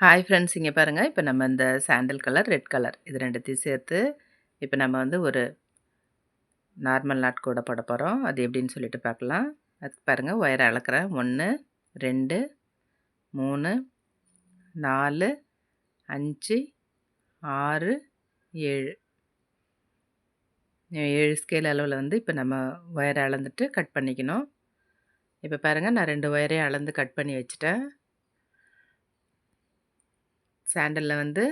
Hi friends இங்கே பாருங்கள் இப்போ நம்ம இந்த சாண்டல் கலர் ரெட் கலர் இது ரெண்டுத்தையும் சேர்த்து இப்போ நம்ம வந்து ஒரு நார்மல் நாட் கூட போட போகிறோம் அது எப்படின்னு சொல்லிட்டு பார்க்கலாம். அதுக்கு பாருங்கள் ஒயரை அளக்குறேன். ஒன்று ரெண்டு மூணு நாலு அஞ்சு ஆறு ஏழு. ஏழு ஸ்கேல் அளவில் வந்து இப்போ நம்ம ஒயரை அளந்துட்டு கட் பண்ணிக்கணும். இப்போ பாருங்கள் நான் ரெண்டு ஒயரையும் அளந்து கட் பண்ணி வச்சுட்டேன். சாண்டலில் வந்து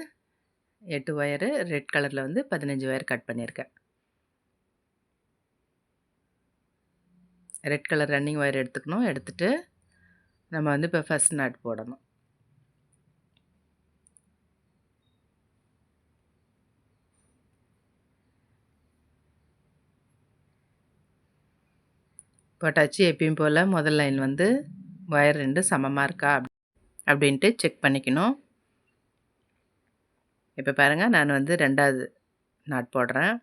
எட்டு ஒயரு ரெட் கலரில் வந்து பதினஞ்சு ஒயர் கட் பண்ணியிருக்கேன். ரெட் கலர் ரன்னிங் ஒயர் எடுத்துக்கணும். எடுத்துகிட்டு நம்ம வந்து இப்போ ஃபஸ்ட் நாட் போடணும். போட்டாச்சு. எப்பயும் போல் முதல் லைன் வந்து ஒயர் ரெண்டு சமமாக இருக்கா? அப்படின்ட்டு செக் பண்ணிக்கணும். இப்போ பாருங்கள் நான் வந்து ரெண்டாவது நாட் போடுறேன்.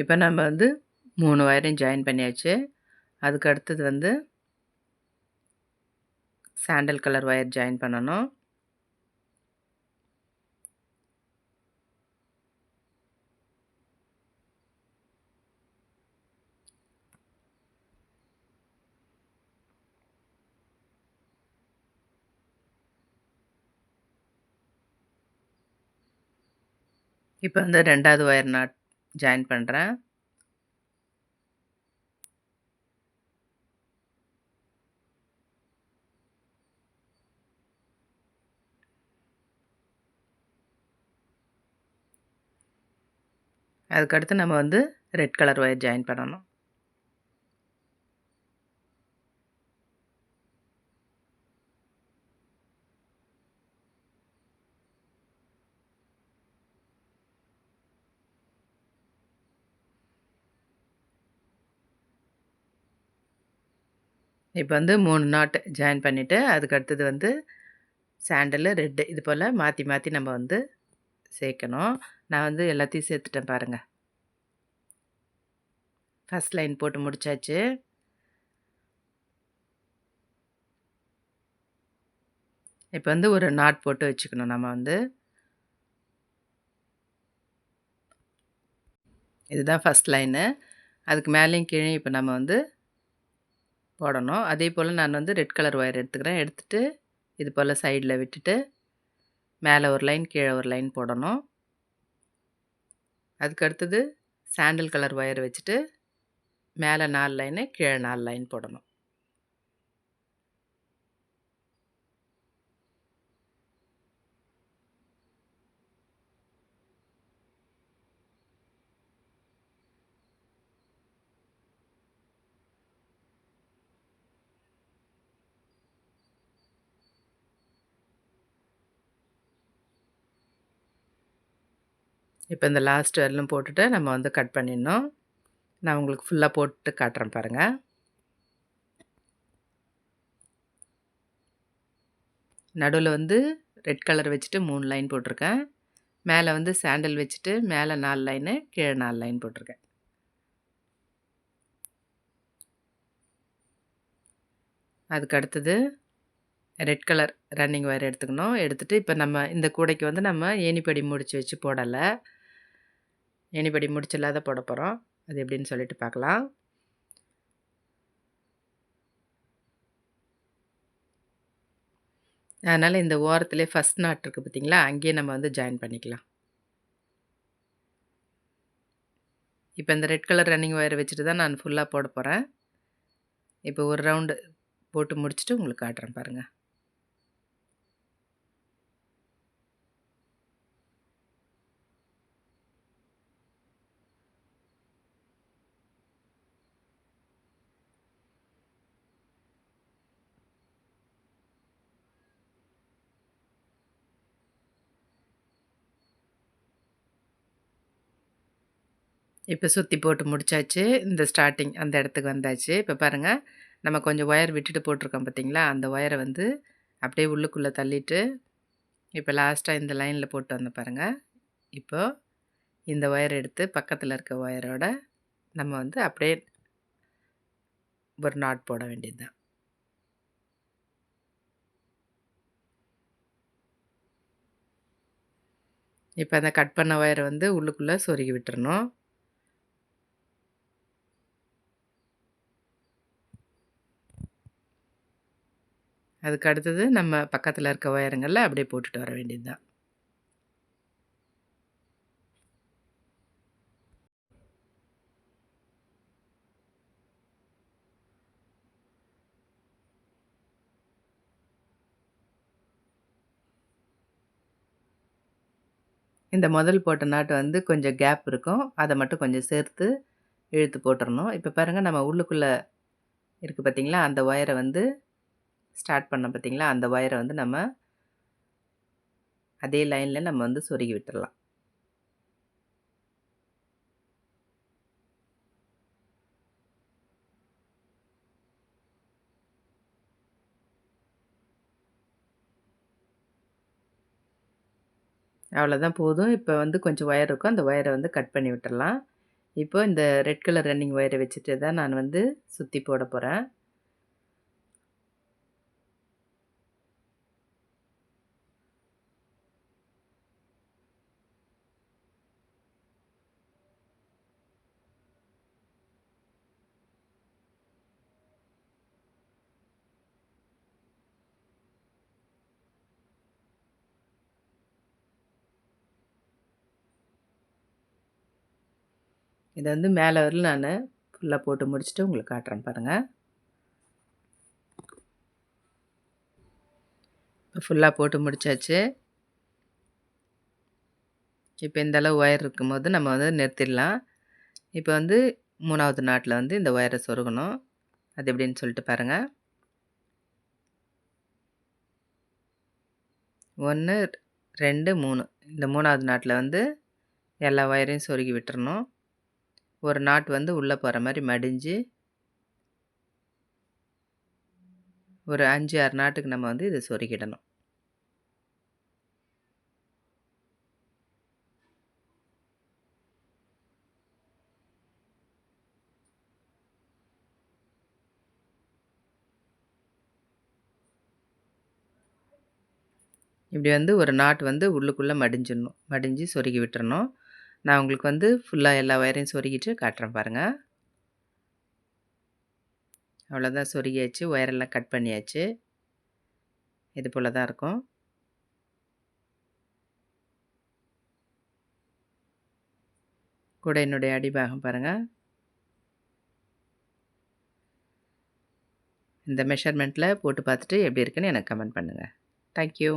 இப்போ நம்ம வந்து மூணு வயரையும் ஜாயின் பண்ணியாச்சு. அதுக்கு அடுத்தது வந்து சாண்டல் கலர் ஒயர் ஜாயின் பண்ணணும். இப்போ வந்து ரெண்டாவது ஒயர் நாட் ஜாயின் பண்ணுறேன் அதுக்கடுத்து நம்ம வந்து ரெட் கலர் ஒயர் ஜாயின் பண்ணணும். இப்போ வந்து மூணு நாட்டு ஜாயின் பண்ணிவிட்டு அதுக்கு அடுத்தது வந்து சாண்டலு ரெட்டு இது போல் மாற்றி மாற்றி நம்ம வந்து சேர்க்கணும். நான் வந்து எல்லாத்தையும் சேர்த்துட்டேன் பாருங்கள் ஃபஸ்ட் லைன் போட்டு முடித்தாச்சு இப்போ வந்து ஒரு நாட் போட்டு வச்சுக்கணும் நம்ம வந்து. இதுதான் ஃபஸ்ட் லைனு அதுக்கு மேலேயும் கீழே இப்போ நம்ம வந்து போடணும். அதே போல் நான் வந்து ரெட் கலர் ஒயர் எடுத்துக்கிறேன். எடுத்துகிட்டு இது போல் சைடில் விட்டுட்டு மேலே ஒரு லைன் கீழே ஒரு லைன் போடணும். அதுக்கு அடுத்தது சாண்டில் கலர் ஒயர் வச்சுட்டு மேலே நாலு லைனு கீழே நாலு லைன் போடணும். இப்போ இந்த லாஸ்ட் வரலும் போட்டுட்டு நம்ம வந்து கட் பண்ணிடணும். நான் உங்களுக்கு ஃபுல்லாக போட்டு காட்டுறேன் பாருங்கள் நடுவில் வந்து ரெட் கலர் வச்சுட்டு மூணு லைன் போட்டிருக்கேன். மேலே வந்து சாண்டல் வச்சுட்டு மேலே நாலு லைனு கீழே நாலு லைன் போட்டிருக்கேன். அதுக்கு அடுத்தது ரெட் கலர் ரன்னிங் ஒயர் எடுத்துக்கணும். எடுத்துகிட்டு இப்போ நம்ம இந்த கூடைக்கு வந்து நம்ம ஏணிப்படி முடித்து வச்சு போடலை. எனிபடி முடிச்சில்லாத போட போகிறோம் அது எப்படின்னு சொல்லிட்டு பார்க்கலாம். அதனால் இந்த ஓரத்துலேயே ஃபஸ்ட் நாட் இருக்குது பார்த்திங்களா? அங்கேயே நம்ம வந்து ஜாயின் பண்ணிக்கலாம். இப்போ இந்த ரெட் கலர் ரன்னிங் ஒயர் வச்சுட்டு தான் நான் ஃபுல்லாக போட போகிறேன் இப்போ ஒரு ரவுண்டு போட்டு முடிச்சுட்டு உங்களுக்கு காட்டுறேன் பாருங்கள் இப்போ சுற்றி போட்டு முடிச்சாச்சு. இந்த ஸ்டார்டிங் அந்த இடத்துக்கு வந்தாச்சு. இப்போ பாருங்கள் நம்ம கொஞ்சம் ஒயர் விட்டுட்டு போட்டிருக்கோம் பார்த்தீங்களா அந்த ஒயரை வந்து அப்படியே உள்ளுக்குள்ளே தள்ளிட்டு இப்போ லாஸ்ட்டாக இந்த லைனில் போட்டு வந்து பாருங்கள் இப்போது இந்த ஒயர் எடுத்து பக்கத்தில் இருக்க ஒயரோட நம்ம வந்து அப்படியே ஒரு நாட் போட வேண்டியது தான் இப்போ அந்த கட் பண்ண ஒயரை வந்து உள்ளுக்குள்ளே சொருகி விட்டுறணும். அதுக்கு அடுத்தது நம்ம பக்கத்தில் இருக்க ஒயருங்களில் அப்படியே போட்டுட்டு வர வேண்டியது தான். இந்த முதல் போட்ட நாட்டு வந்து கொஞ்சம் கேப் இருக்கும். அதை மட்டும் கொஞ்சம் சேர்த்து இழுத்து போட்டுறணும். இப்போ பாருங்கள் நம்ம உள்ளுக்குள்ளே இருக்குது பார்த்திங்களா அந்த ஒயரை வந்து ஸ்டார்ட் பண்ண பார்த்திங்களா? அந்த ஒயரை வந்து நம்ம அதே லைனில் நம்ம வந்து சொருகி விட்டுடலாம் அவ்வளோதான் போதும். இப்போ வந்து கொஞ்சம் ஒயர் இருக்கும். அந்த ஒயரை வந்து கட் பண்ணி விட்டுடலாம் இப்போ இந்த ரெட் கலர் ரன்னிங் ஒயரை வச்சுட்டு தான் நான் வந்து சுற்றி போட போகிறேன் இதை வந்து மேலே வரல நான். ஃபுல்லாக போட்டு முடிச்சுட்டு உங்களுக்கு காட்டுறேன் பாருங்கள் ஃபுல்லாக போட்டு முடித்தாச்சு இப்போ இந்த அளவு ஒயர் இருக்கும்போது நம்ம வந்து நிறுத்திடலாம். இப்போ வந்து மூணாவது நாட்டில் வந்து இந்த ஒயரை சொருகணும். அது எப்படின்னு சொல்லிட்டு பாருங்கள் ஒன்று ரெண்டு மூணு. இந்த மூணாவது நாட்டில் வந்து எல்லா ஒயரையும் சொருகி விட்டுறணும். ஒரு நாட் வந்து உள்ளே போகிற மாதிரி மடிஞ்சு ஒரு அஞ்சு ஆறு நாட்டுக்கு நம்ம வந்து இதை சொருகிடணும். இப்படி வந்து ஒரு நாட் வந்து உள்ளுக்குள்ளே மடிஞ்சிடணும். மடிஞ்சு சொருகி விட்டுறணும். நான் உங்களுக்கு வந்து ஃபுல்லாக எல்லா ஒயரையும் சொருகிட்டு காட்டுறேன் பாருங்கள் அவ்வளோதான் சொருகியாச்சு ஒயரெல்லாம் கட் பண்ணியாச்சு. இது போல் தான் இருக்கும். கூட என்னுடைய அடிபாகம் பாருங்கள் இந்த மெஷர்மெண்ட்டில் போட்டு பார்த்துட்டு எப்படி இருக்குன்னு எனக்கு கமெண்ட் பண்ணுங்கள் தேங்க்யூ